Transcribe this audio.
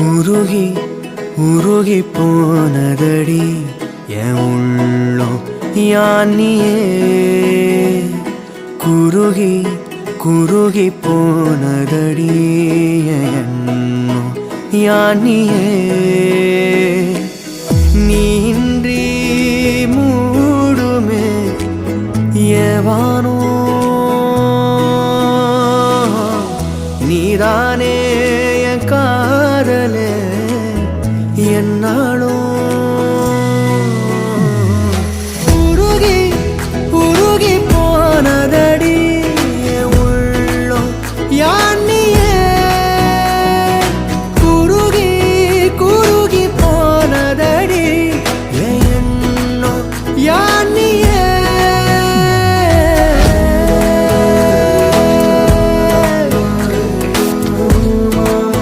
உருகி உருகி போனதடி என் உள்ளம் யானியே. குருகி குருகி போனதடி என் யானியே. நீன்றி மூடுமே ஏவானோ. நீதானே காதலே என்னாலும்